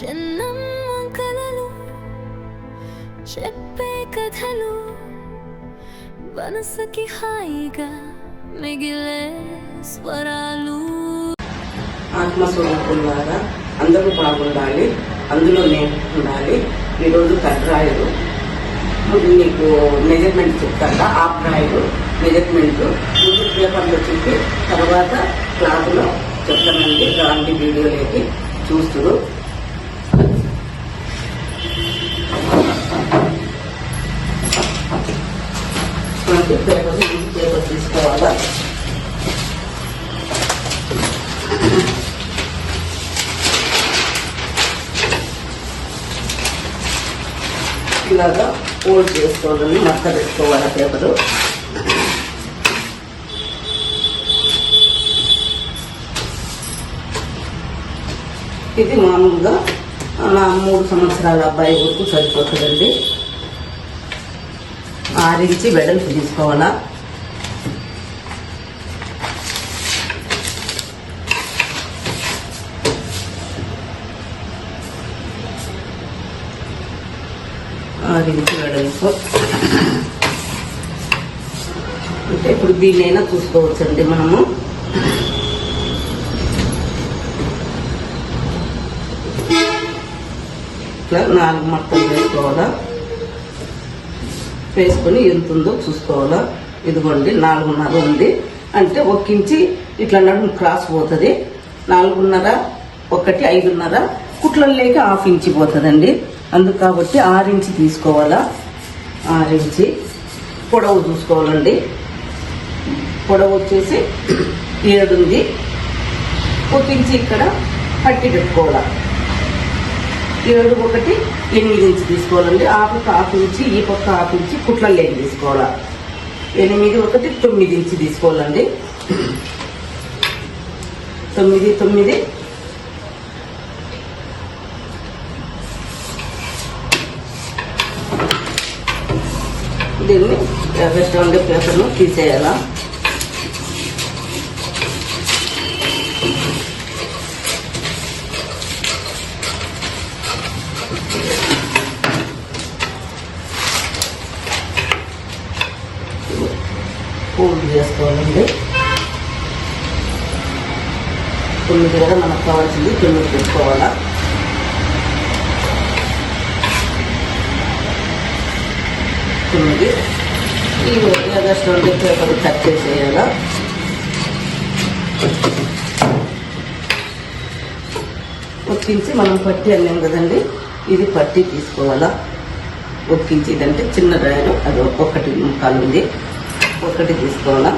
చిన్నమ్మ కలలు చెప్పే కథలు మనసుకి హాయిగా మిగిలే స్వరాలు. ఆత్మస్వరూపులాగా అందరూ బాగుండాలి అందులో నేను ఉండాలి. ఈరోజు కట్రాయలు నీకు మెజర్మెంట్ చెప్తారా ఆఫ్ రాయలు మెజర్మెంట్ ముందు పేపర్లో చెప్పి తర్వాత క్లాసులో చెప్తానండి. వీడియోలు అయితే చూస్తురు. పేపర్ పేపర్ తీసుకోవాలా ఇలాగా ఫోల్డ్ చేసుకోవాలని మక్క పెట్టుకోవాలి పేపరు. ఇది మామూలుగా నా మూడు సంవత్సరాల అబ్బాయి వరకు సరిపోతుందండి. ఆరించి వెడల్పు తీసుకోవాలా? ఆరించి వెడల్పు. అంటే ఇప్పుడు దీన్నైనా చూసుకోవచ్చండి మనము. ఇట్లా నాలుగు మట్టలు వేసుకోవాలా? వేసుకొని ఎంత ఉందో చూసుకోవాలా. ఇదిగోండి నాలుగున్నర ఉంది. అంటే ఒక ఇంచి ఇట్లా నడుము క్రాస్ పోతుంది. నాలుగున్నర ఒకటి ఐదున్నర. కుట్లలోకి హాఫ్ ఇంచి పోతుందండి. అందుకు కాబట్టి ఆరించి తీసుకోవాలా. ఆరించి పొడవు చూసుకోవాలండి. పొడవు వచ్చేసి ఏడుంది ఒక ఇంచి ఇక్కడ పట్టి పెట్టుకోవాలా. ఏడు ఒకటి ఎనిమిది ఇంచు తీసుకోవాలండి. ఆ పక్క హాఫ్ ఇంచి ఈ పక్క హాఫ్ ఇంచి కుట్ల లేని తీసుకోవాలా? ఎనిమిది ఒకటి తొమ్మిది ఇంచి తీసుకోవాలండి. తొమ్మిది తొమ్మిది. దీన్ని ఎగస్ట్రా ఉండే పేపర్ను తీసేయాలా? ఫోల్డ్ చేసుకోవాలండి. తొమ్మిది కదా మనకు కావాల్సింది తొమ్మిది పెట్టుకోవాలా. తొమ్మిది ఈ ఆగస్ట్ రెండు పేపర్ కట్ చేసేయాలా. ఒక్కించి మనం పట్టి అన్నాం కదండి ఇది పట్టి తీసుకోవాలా. ఒక్కించి ఇదంటే చిన్న రాయలు అది ఒక్కొక్కటి ముక్కలు ఉంది ఒకటి తీసుకోవాలా?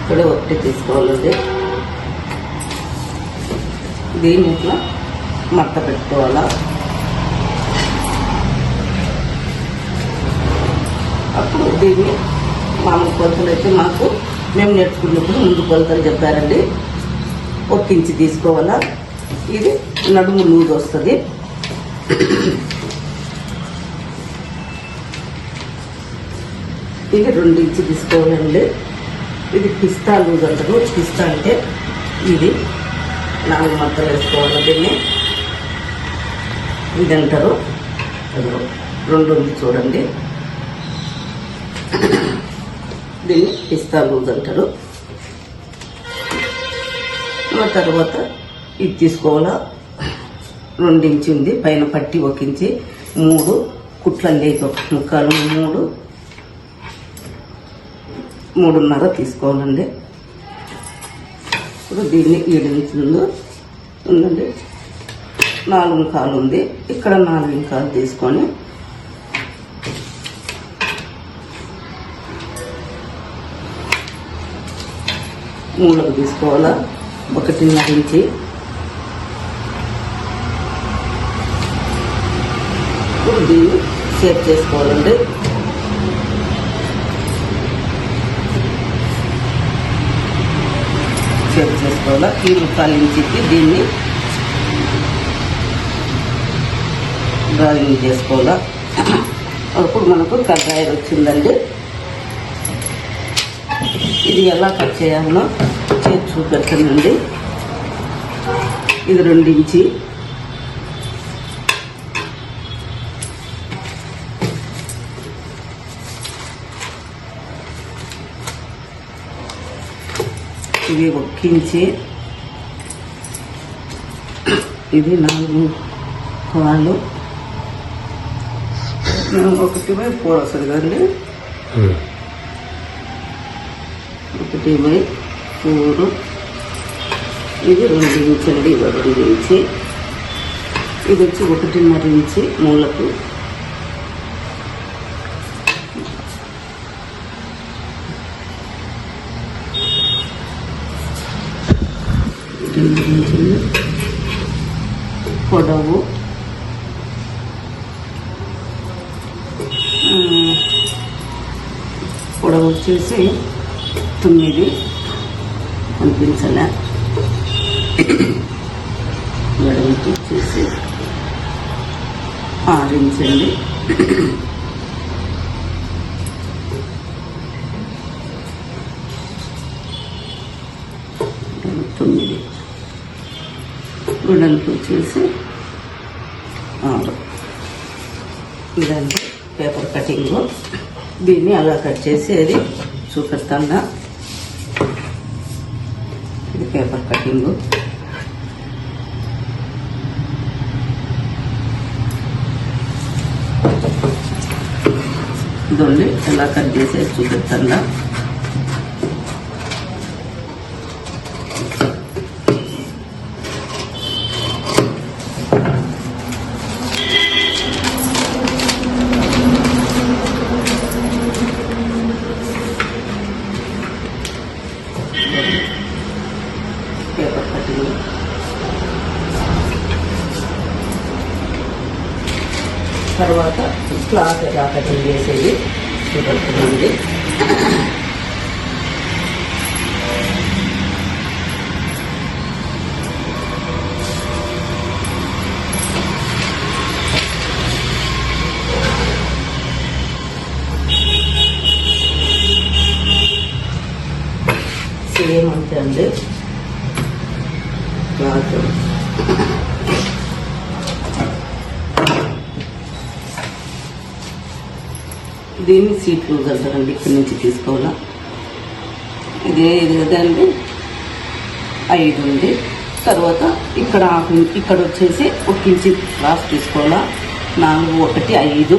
ఇక్కడ ఒకటి తీసుకోవాలండి. దీని ఇట్లా మట్ట పెట్టుకోవాలా? అప్పుడు దీన్ని మామూలు కొలతలు అయితే మాకు మేము నేర్చుకున్నప్పుడు ముందు కొలతలు చెప్పారండి. ఒక తీసుకోవాలా? ఇది నడుము లూజ్ వస్తుంది. ఇది రెండు ఇంచి తీసుకోవాలండి. ఇది పిస్తా లూజ్ అంటారు. పిస్తా అంటే ఇది నాలుగు మత్తలు వేసుకోవాలి దీన్ని. ఇది అంటారు. రెండు ఉంది చూడండి. దీన్ని పిస్తా లూజ్ అంటారు. ఆ తర్వాత ఇది తీసుకోవాలా? రెండు ఉంది పైన పట్టి ఒకించి మూడు కుట్ల లేక ముక్కలు మూడు. మూడున్నర తీసుకోవాలండి. ఇప్పుడు దీన్ని ఈడించుందో. ఉందండి. నాలుగు కాలు ఉంది. ఇక్కడ నాలుగు కాలు తీసుకొని మూలకు తీసుకోవాలా? ఒకటిన్నర ఇంచి దీన్ని సేవ్ చేసుకోవాలండి. సేవ్ చేసుకోవాలా? ఈ ముక్కాలు చెప్పి దీన్ని డ్రాయింగ్ చేసుకోవాలా? అప్పుడు మనకు కడ్డాయి వచ్చిందండి. ఇది ఎలా కట్ చేయాలో చేసి చూపెడతానండి. ఇది రెండించి ఇంచి ఇది ఒక ఇంచి ఇది నాలుగు కాళ్ళు. ఒకటి బై ఫోర్ వస్తుంది కదండి ఒకటి బై ఫోర్. ఇది రెండు ఇంచ్ అండి ఇది రెండు ఇంచి. ఇది వచ్చి ఒకటిన్నర ఇంచి మూలకు. రెండు ఇంచులు పొడవు పొడవు వచ్చేసి తొమ్మిది. అనిపించలే వెడల్పు వచ్చేసి ఆరు ఇంచండి వెడల్పు వచ్చేసి ఇదండి పేపర్ కటింగ్. దీన్ని అలా కట్ చేసి అది చూపెడతాను. ఇది పేపర్ కటింగ్. ఇదండి ఎలా కట్ చేసి చూపెడతాను పేపర్ కటింగ్ తర్వాత క్లాత్ ఎలా కటింగ్ చేసేది. చూపెడుతుంది సేమ్ అంతే అండి. క్లాత్. దీన్ని సీట్లు లూజ్ అంటారండి ఇక్కడి నుంచి తీసుకోవాలా? ఇదే ఇది కదండి ఐదు ఉంది. తర్వాత ఇక్కడ ఇక్కడ వచ్చేసి ఒక ఇంచి క్రాస్ తీసుకోవాలా? నాలుగు ఒకటి ఐదు.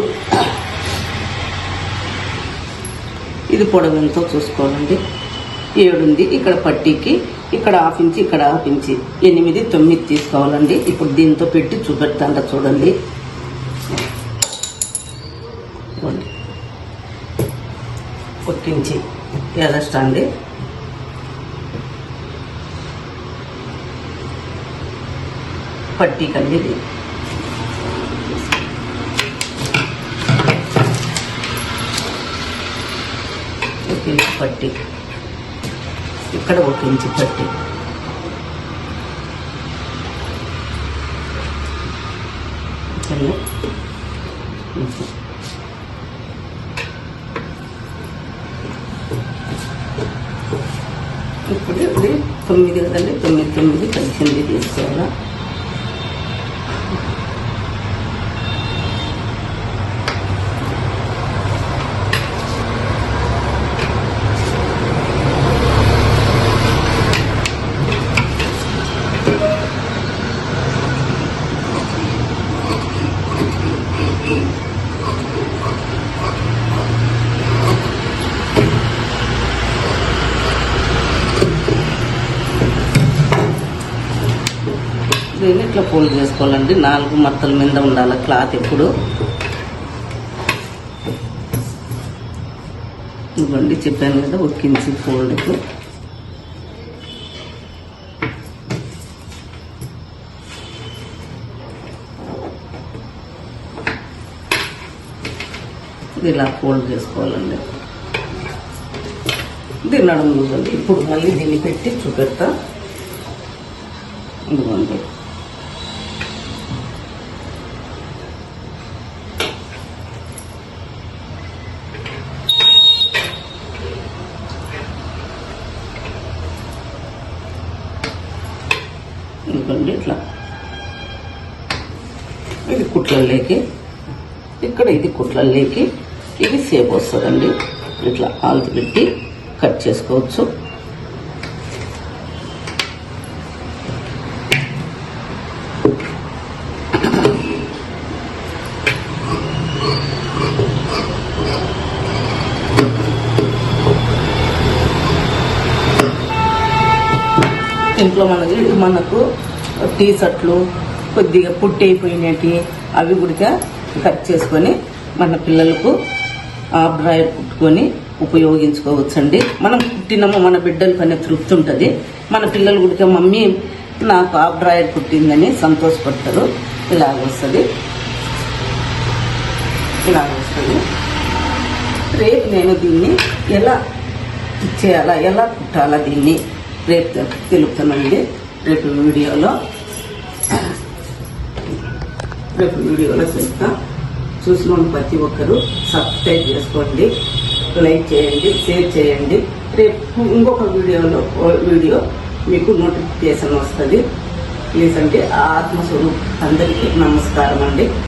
ఇది పొడవు ఎంతో చూసుకోవాలండి. ఏడు ఉంది. ఇక్కడ పట్టీకి. ఇక్కడ హాఫ్ ఇంచి ఇక్కడ హాఫ్ ఇంచి ఎనిమిది తొమ్మిది తీసుకోవాలండి. ఇప్పుడు దీంతో పెట్టి చూపెడతాంట చూడండి. ఒక ఇంచి ఎదస్తా అండి పట్టీ కండి ఇది ఒక ఇంచు పట్టీ. ఇక్కడ ఒక ఇంచు పట్టీ. ఓకేనా? ఇంచు. ఇప్పుడు ఇది తొమ్మిది కదండి తొమ్మిది తొమ్మిది పద్దెనిమిది తీసుకోవాలా దీన్ని ఇట్లా ఫోల్డ్ చేసుకోవాలండి. నాలుగు మత్తల మీద ఉండాలి క్లాత్ ఎప్పుడు. ఇవ్వండి చెప్పాను కదా ఒక ఇంచి ఫోల్డ్కు ఇది ఇలా ఫోల్డ్ చేసుకోవాలండి. దీన్ని నడుము ఇప్పుడు మళ్ళీ దీన్ని పెట్టి చూపెడతా. ఇదిగోండి. ఇంకోండి ఇట్లా. ఇది కుట్లల్లోకి. ఇక్కడ ఇది కుట్లల్లోకి. ఇది సేపు వస్తుందండి. ఇట్లా ఆల్తి పెట్టి కట్ చేసుకోవచ్చు. ఇంట్లో మనకి మనకు టీ షర్ట్లు కొద్దిగా పుట్టి అయిపోయినవి అవి కూడా కట్ చేసుకొని మన పిల్లలకు ఆబ్రాయర్ కుట్టుకొని ఉపయోగించుకోవచ్చండి. మనం పుట్టినము మన బిడ్డలకు అనే తృప్తి ఉంటుంది. మన పిల్లలు కూడా మమ్మీ నాకు ఆబ్రాయర్ కుట్టిందని సంతోషపడతారు. ఇలాగ వస్తుంది ఇలాగ వస్తుంది రేపు నేను దీన్ని ఎలా చేయాలా ఎలా కుట్టాలా దీన్ని రేపు తెలుపుతానండి. రేపు వీడియోలో రేపు వీడియోలో చూస్తా. చూసిన ప్రతి ఒక్కరూ సబ్స్క్రైబ్ చేసుకోండి లైక్ చేయండి షేర్ చేయండి. రేపు ఇంకొక వీడియోలో ఓ వీడియో మీకు నోటిఫికేషన్ వస్తుంది. ప్లీజ్ అంటే ఆత్మస్వరూప్ అందరికీ నమస్కారం అండి.